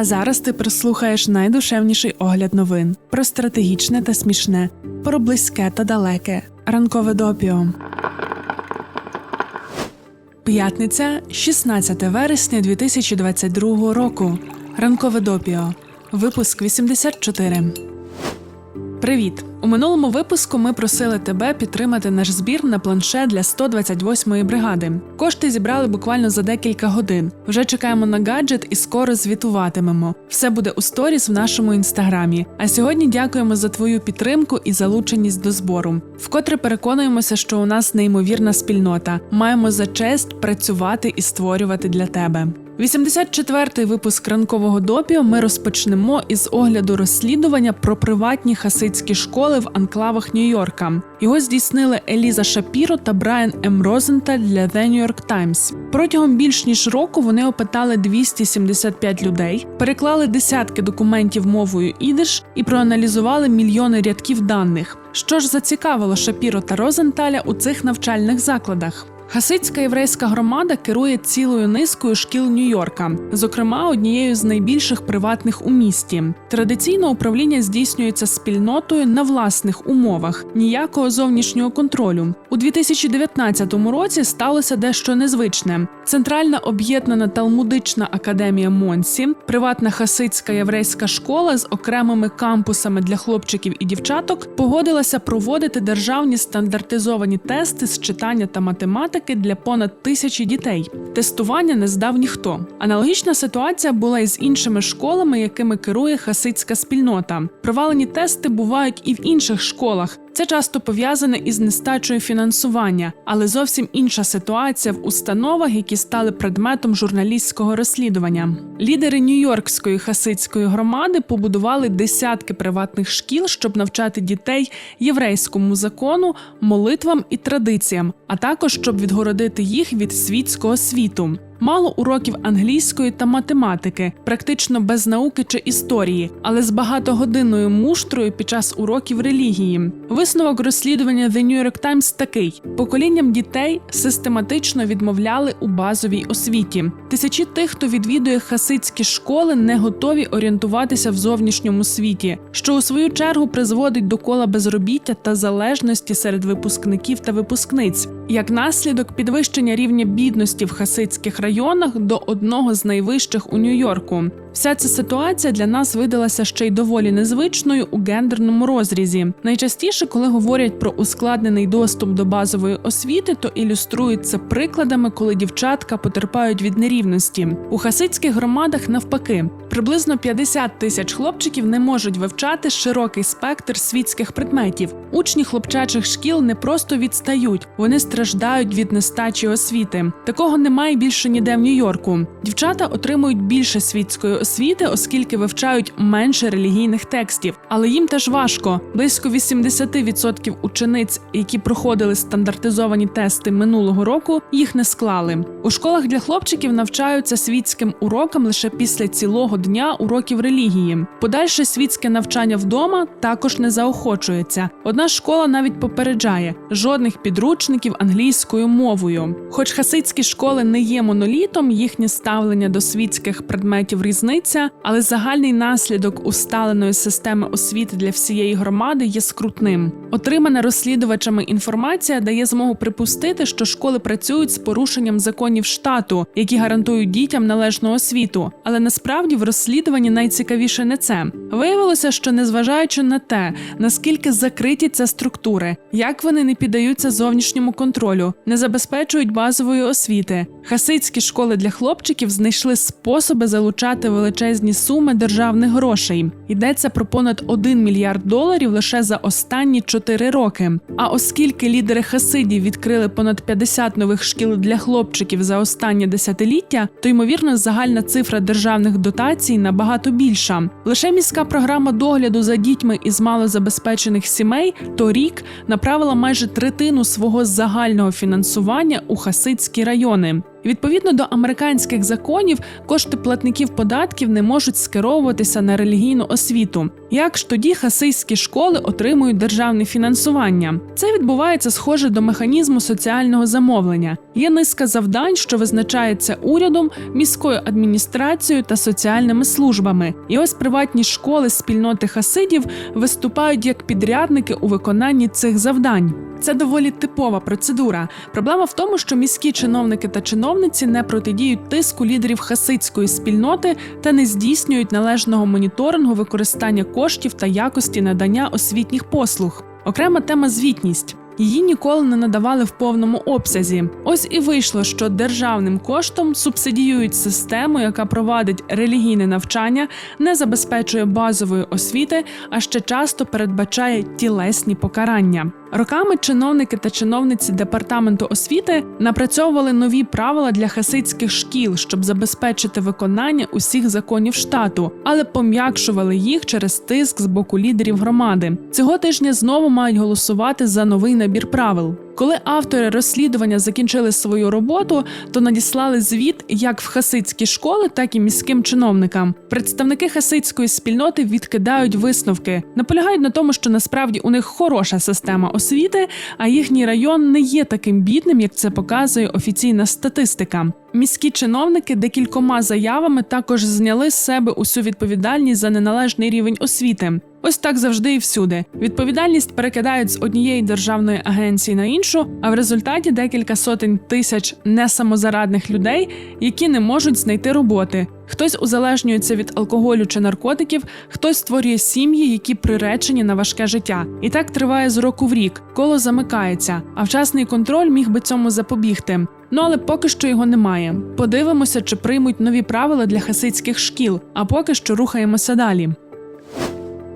А зараз ти прослухаєш найдушевніший огляд новин про стратегічне та смішне, про близьке та далеке. Ранкове допіо. П'ятниця, 16 вересня 2022 року. Ранкове допіо. Випуск 84. Привіт! У минулому випуску ми просили тебе підтримати наш збір на планшет для 128-ї бригади. Кошти зібрали буквально за декілька годин. Вже чекаємо на гаджет і скоро звітуватимемо. Все буде у сторіс в нашому інстаграмі. А сьогодні дякуємо за твою підтримку і залученість до збору. Вкотре переконуємося, що у нас неймовірна спільнота. Маємо за честь працювати і створювати для тебе. 84-й випуск ранкового допіо ми розпочнемо із огляду розслідування про приватні хасидські школи в анклавах Нью-Йорка. Його здійснили Еліза Шапіро та Брайан М. Розенталь для The New York Times. Протягом більш ніж року вони опитали 275 людей, переклали десятки документів мовою ідиш і проаналізували мільйони рядків даних. Що ж зацікавило Шапіро та Розенталя у цих навчальних закладах? Хасидська єврейська громада керує цілою низкою шкіл Нью-Йорка, зокрема однією з найбільших приватних у місті. Традиційно управління здійснюється спільнотою на власних умовах, ніякого зовнішнього контролю. У 2019 році сталося дещо незвичне. Центральна об'єднана талмудична академія Монсі, приватна хасидська єврейська школа з окремими кампусами для хлопчиків і дівчаток, погодилася проводити державні стандартизовані тести з читання та математики для понад тисячі дітей. Тестування не здав ніхто. Аналогічна ситуація була і з іншими школами, якими керує хасидська спільнота. Провалені тести бувають і в інших школах. Це часто пов'язане із нестачою фінансування, але зовсім інша ситуація в установах, які стали предметом журналістського розслідування. Лідери Нью-Йоркської хасидської громади побудували десятки приватних шкіл, щоб навчати дітей єврейському закону, молитвам і традиціям, а також щоб відгородити їх від світського світу. Мало уроків англійської та математики, практично без науки чи історії, але з багатогодинною муштрою під час уроків релігії. Висновок розслідування The New York Times такий: поколінням дітей систематично відмовляли у базовій освіті. Тисячі тих, хто відвідує хасидські школи, не готові орієнтуватися в зовнішньому світі, що у свою чергу призводить до кола безробіття та залежності серед випускників та випускниць. Як наслідок підвищення рівня бідності в хасидських районах до одного з найвищих у Нью-Йорку. Вся ця ситуація для нас видалася ще й доволі незвичною у гендерному розрізі. Найчастіше, коли говорять про ускладнений доступ до базової освіти, то ілюструють це прикладами, коли дівчатка потерпають від нерівності. У хасидських громадах навпаки, приблизно 50 тисяч хлопчиків не можуть вивчати широкий спектр світських предметів. Учні хлопчачих шкіл не просто відстають, вони страждають від нестачі освіти. Такого немає більше ніде в Нью-Йорку. Дівчата отримують більше світської освіти, оскільки вивчають менше релігійних текстів, але їм теж важко. Близько 80% учениць, які проходили стандартизовані тести минулого року, їх не склали. У школах для хлопчиків навчаються світським урокам лише після цілого дня уроків релігії. Подальше світське навчання вдома також не заохочується. Одна школа навіть попереджає жодних підручників англійською мовою. Хоч хасидські школи не є монолітом, їхнє ставлення до світських предметів різниця, але загальний наслідок усталеної системи освіти для всієї громади є скрутним. Отримана розслідувачами інформація дає змогу припустити, що школи працюють з порушенням законів штату, які гарантують дітям належну освіту. Але насправді в розслідуванні найцікавіше не це. Виявилося, що незважаючи на те, наскільки закриті ці структури, як вони не піддаються зовнішньому контролю, не забезпечують базової освіти. Хасидські школи для хлопчиків знайшли способи залучати величезні суми державних грошей. Йдеться про понад 1 мільярд доларів лише за останні 4 роки. А оскільки лідери хасидів відкрили понад 50 нових шкіл для хлопчиків за останнє десятиліття, то ймовірно загальна цифра державних дотацій набагато більша. Лише міська програма догляду за дітьми із малозабезпечених сімей торік направила майже третину свого загального фінансування у хасидські райони. Відповідно до американських законів, кошти платників податків не можуть скеровуватися на релігійну освіту. Як ж тоді хасийські школи отримують державне фінансування? Це відбувається схоже до механізму соціального замовлення. Є низка завдань, що визначається урядом, міською адміністрацією та соціальними службами. І ось приватні школи спільноти хасидів виступають як підрядники у виконанні цих завдань. Це доволі типова процедура. Проблема в тому, що міські чиновники та чиновниці не протидіють тиску лідерів хасидської спільноти та не здійснюють належного моніторингу використання коштів та якості надання освітніх послуг. Окрема тема звітність. Її ніколи не надавали в повному обсязі. Ось і вийшло, що державним коштом субсидіюють систему, яка провадить релігійне навчання, не забезпечує базової освіти, а ще часто передбачає тілесні покарання. Роками чиновники та чиновниці департаменту освіти напрацьовували нові правила для хасидських шкіл, щоб забезпечити виконання усіх законів штату, але пом'якшували їх через тиск з боку лідерів громади. Цього тижня знову мають голосувати за новий набір правил. Коли автори розслідування закінчили свою роботу, то надіслали звіт як в хасидські школи, так і міським чиновникам. Представники хасидської спільноти відкидають висновки, наполягають на тому, що насправді у них хороша система освіти, а їхній район не є таким бідним, як це показує офіційна статистика. Міські чиновники декількома заявами також зняли з себе усю відповідальність за неналежний рівень освіти. Ось так завжди і всюди. Відповідальність перекидають з однієї державної агенції на іншу, а в результаті декілька сотень тисяч несамозарадних людей, які не можуть знайти роботи. Хтось узалежнюється від алкоголю чи наркотиків, хтось створює сім'ї, які приречені на важке життя. І так триває з року в рік. Коло замикається, а вчасний контроль міг би цьому запобігти. Ну але поки що його немає. Подивимося, чи приймуть нові правила для хасидських шкіл, а поки що рухаємося далі.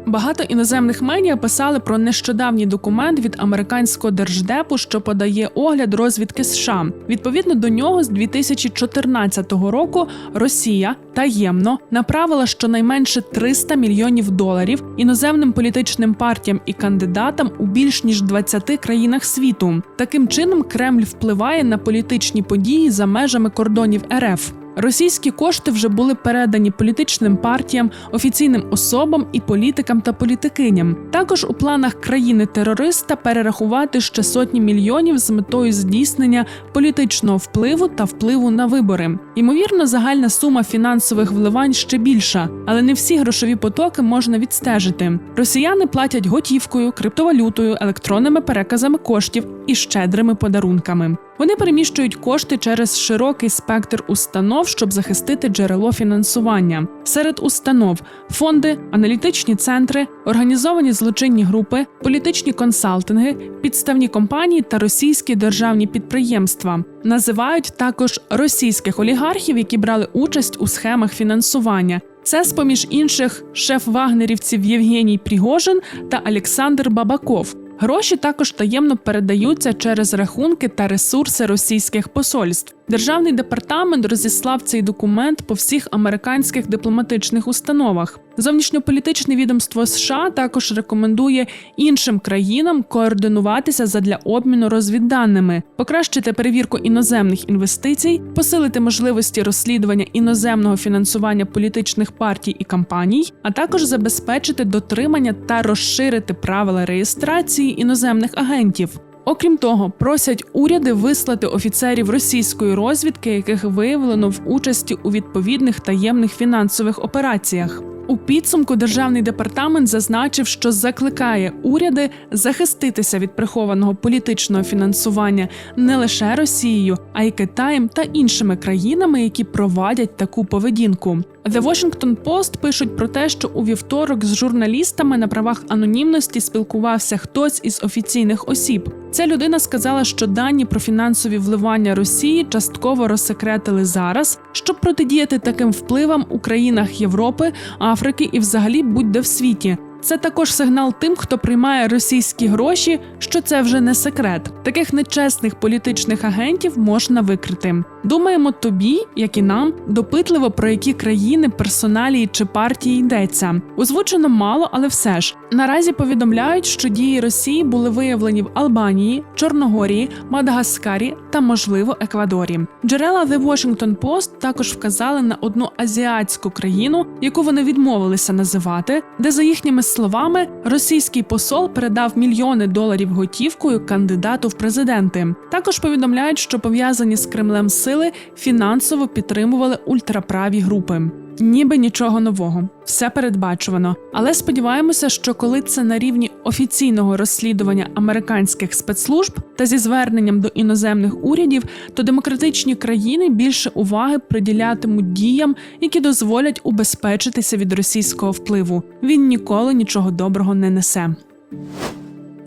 Багато іноземних медіа писали про нещодавній документ від американського держдепу, що подає огляд розвідки США. Відповідно до нього, з 2014 року Росія таємно направила щонайменше 300 мільйонів доларів іноземним політичним партіям і кандидатам у більш ніж 20 країнах світу. Таким чином Кремль впливає на політичні події за межами кордонів РФ. Російські кошти вже були передані політичним партіям, офіційним особам і політикам та політикиням. Також у планах країни-терориста перерахувати ще сотні мільйонів з метою здійснення політичного впливу та впливу на вибори. Ймовірно, загальна сума фінансових вливань ще більша, але не всі грошові потоки можна відстежити. Росіяни платять готівкою, криптовалютою, електронними переказами коштів і щедрими подарунками. Вони переміщують кошти через широкий спектр установ, щоб захистити джерело фінансування. Серед установ фонди, аналітичні центри, організовані злочинні групи, політичні консалтинги, підставні компанії та російські державні підприємства. Називають також російських олігархів, які брали участь у схемах фінансування. Це, з поміж інших, шеф вагнерівців Євгеній Пригожин та Олександр Бабаков. Гроші також таємно передаються через рахунки та ресурси російських посольств. Державний департамент розіслав цей документ по всіх американських дипломатичних установах. Зовнішньополітичне відомство США також рекомендує іншим країнам координуватися задля обміну розвідданими, покращити перевірку іноземних інвестицій, посилити можливості розслідування іноземного фінансування політичних партій і кампаній, а також забезпечити дотримання та розширити правила реєстрації іноземних агентів. Окрім того, просять уряди вислати офіцерів російської розвідки, яких виявлено в участі у відповідних таємних фінансових операціях. У підсумку державний департамент зазначив, що закликає уряди захиститися від прихованого політичного фінансування не лише Росією, а й Китаєм та іншими країнами, які провадять таку поведінку. The Washington Post пишуть про те, що у вівторок з журналістами на правах анонімності спілкувався хтось із офіційних осіб. Ця людина сказала, що дані про фінансові вливання Росії частково розсекретили зараз, щоб протидіяти таким впливам у країнах Європи, Африки і взагалі будь-де в світі. Це також сигнал тим, хто приймає російські гроші, що це вже не секрет. Таких нечесних політичних агентів можна викрити. Думаємо, тобі, як і нам, допитливо про які країни, персоналії чи партії йдеться. Озвучено мало, але все ж наразі повідомляють, що дії Росії були виявлені в Албанії, Чорногорії, Мадагаскарі та, можливо, Еквадорі. Джерела The Washington Post також вказали на одну азіатську країну, яку вони відмовилися називати, де, за їхніми словами, російський посол передав мільйони доларів готівкою кандидату в президенти. Також повідомляють, що пов'язані з Кремлем сили фінансово підтримували ультраправі групи. Ніби нічого нового, все передбачувано. Але сподіваємося, що коли це на рівні офіційного розслідування американських спецслужб та зі зверненням до іноземних урядів, то демократичні країни більше уваги приділятимуть діям, які дозволять убезпечитися від російського впливу. Він ніколи нічого доброго не несе.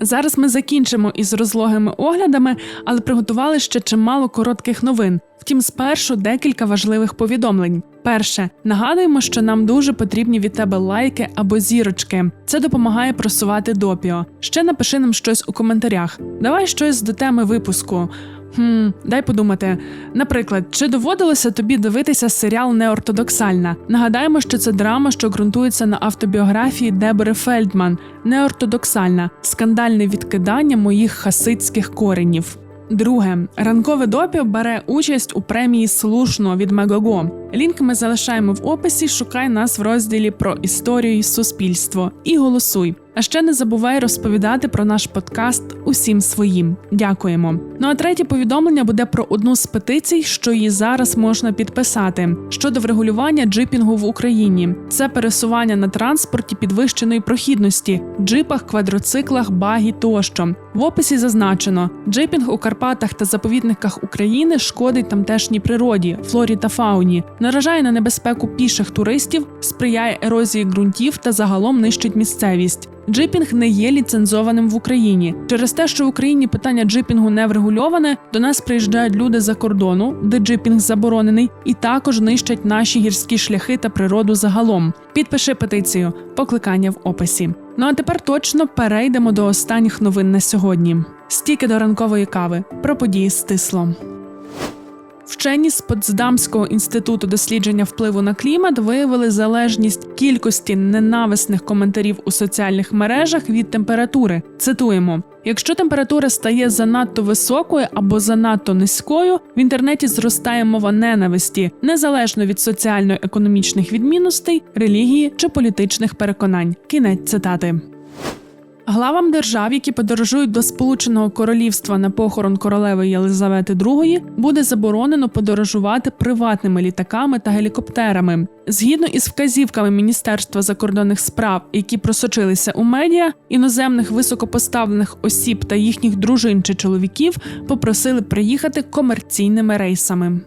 Зараз ми закінчимо із розлогими оглядами, але приготували ще чимало коротких новин. Втім, спершу декілька важливих повідомлень. Перше, нагадуємо, що нам дуже потрібні від тебе лайки або зірочки. Це допомагає просувати допіо. Ще напиши нам щось у коментарях. Давай щось до теми випуску. Хм, дай подумати. Наприклад, чи доводилося тобі дивитися серіал Неортодоксальна? Нагадаємо, що це драма, що ґрунтується на автобіографії Дебори Фельдман. Неортодоксальна скандальне відкидання моїх хасидських коренів. Друге, ранкове допіо бере участь у премії Слушно від Мегого. Лінк ми залишаємо в описі. Шукай нас в розділі про історію і суспільство і голосуй. А ще не забувай розповідати про наш подкаст усім своїм. Дякуємо. Ну а третє повідомлення буде про одну з петицій, що її зараз можна підписати щодо врегулювання джипінгу в Україні. Це пересування на транспорті підвищеної прохідності, джипах, квадроциклах, багі тощо. В описі зазначено, джипінг у Карпатах та заповідниках України шкодить тамтешній природі, флорі та фауні, наражає на небезпеку піших туристів, сприяє ерозії ґрунтів та загалом нищить місцевість. Джипінг не є ліцензованим в Україні. Через те, що в Україні питання джипінгу не врегульоване, до нас приїжджають люди за кордону, де джипінг заборонений, і також нищать наші гірські шляхи та природу загалом. Підпиши петицію, покликання в описі. Ну а тепер точно перейдемо до останніх новин на сьогодні. Стільки до ранкової кави про події стисло. Вчені з Потсдамського інституту дослідження впливу на клімат виявили залежність кількості ненависних коментарів у соціальних мережах від температури. Цитуємо: якщо температура стає занадто високою або занадто низькою, в інтернеті зростає мова ненависті, незалежно від соціально-економічних відмінностей, релігії чи політичних переконань. Кінець цитати. Главам держав, які подорожують до Сполученого Королівства на похорон королеви Єлизавети II, буде заборонено подорожувати приватними літаками та гелікоптерами. Згідно із вказівками Міністерства закордонних справ, які просочилися у медіа, іноземних високопоставлених осіб та їхніх дружин чи чоловіків попросили приїхати комерційними рейсами.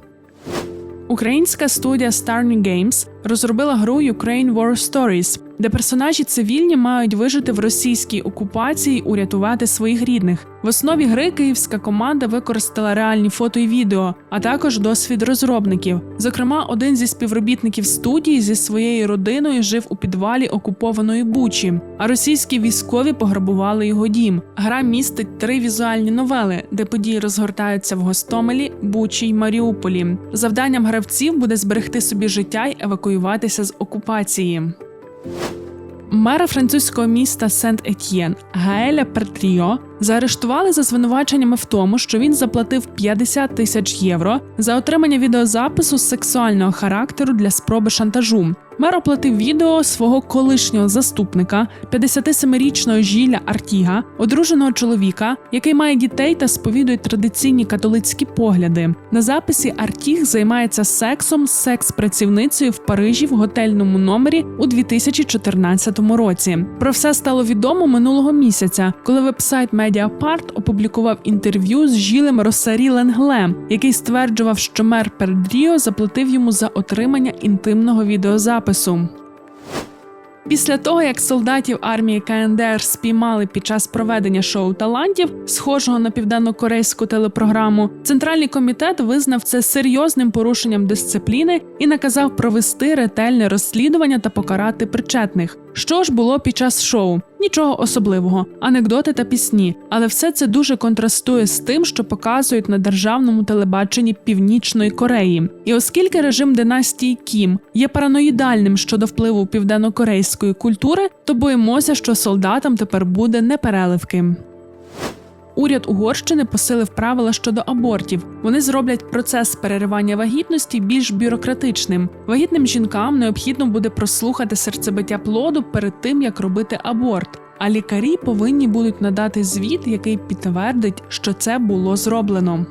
Українська студія Starny Games розробила гру Ukraine War Stories, де персонажі цивільні мають вижити в російській окупації урятувати своїх рідних. В основі гри київська команда використала реальні фото і відео, а також досвід розробників. Зокрема, один зі співробітників студії зі своєю родиною жив у підвалі окупованої Бучі, а російські військові пограбували його дім. Гра містить три візуальні новели, де події розгортаються в Гостомелі, Бучі й Маріуполі. Завданням гравців буде зберегти собі життя й евакуюватися з окупації. Мера французького міста Сент-Етьєн Гаеля Пертріо заарештували за звинуваченнями в тому, що він заплатив 50 тисяч євро за отримання відеозапису сексуального характеру для спроби шантажу. Мер оплатив відео свого колишнього заступника, 57-річного Жіля Артіга, одруженого чоловіка, який має дітей та сповідує традиційні католицькі погляди. На записі Артіг займається сексом з секс-працівницею в Парижі в готельному номері у 2014 році. Про все стало відомо минулого місяця, коли вебсайт Mediapart опублікував інтерв'ю з Жілем Росарі Ленглем, який стверджував, що мер Пердріо заплатив йому за отримання інтимного відеозапису. Після того, як солдатів армії КНДР спіймали під час проведення шоу талантів, схожого на південно-корейську телепрограму, центральний комітет визнав це серйозним порушенням дисципліни і наказав провести ретельне розслідування та покарати причетних. Що ж було під час шоу? Нічого особливого, анекдоти та пісні, але все це дуже контрастує з тим, що показують на державному телебаченні Північної Кореї. І оскільки режим династії Кім є параноїдальним щодо впливу південнокорейської культури, то боїмося, що солдатам тепер буде непереливки. Уряд Угорщини посилив правила щодо абортів. Вони зроблять процес переривання вагітності більш бюрократичним. Вагітним жінкам необхідно буде прослухати серцебиття плоду перед тим, як робити аборт. А лікарі повинні будуть надати звіт, який підтвердить, що це було зроблено.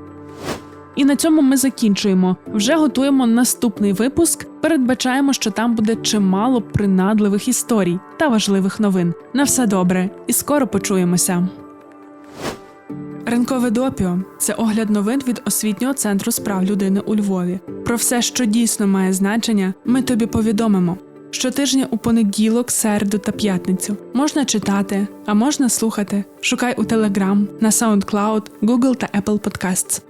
І на цьому ми закінчуємо. Вже готуємо наступний випуск. Передбачаємо, що там буде чимало принадливих історій та важливих новин. На все добре, і скоро почуємося. Ранкове допіо це огляд новин від освітнього центру справ людини у Львові. Про все, що дійсно має значення, ми тобі повідомимо. Щотижня у понеділок, середу та п'ятницю можна читати, а можна слухати. Шукай у Telegram, на SoundCloud, Google та Apple Podcasts.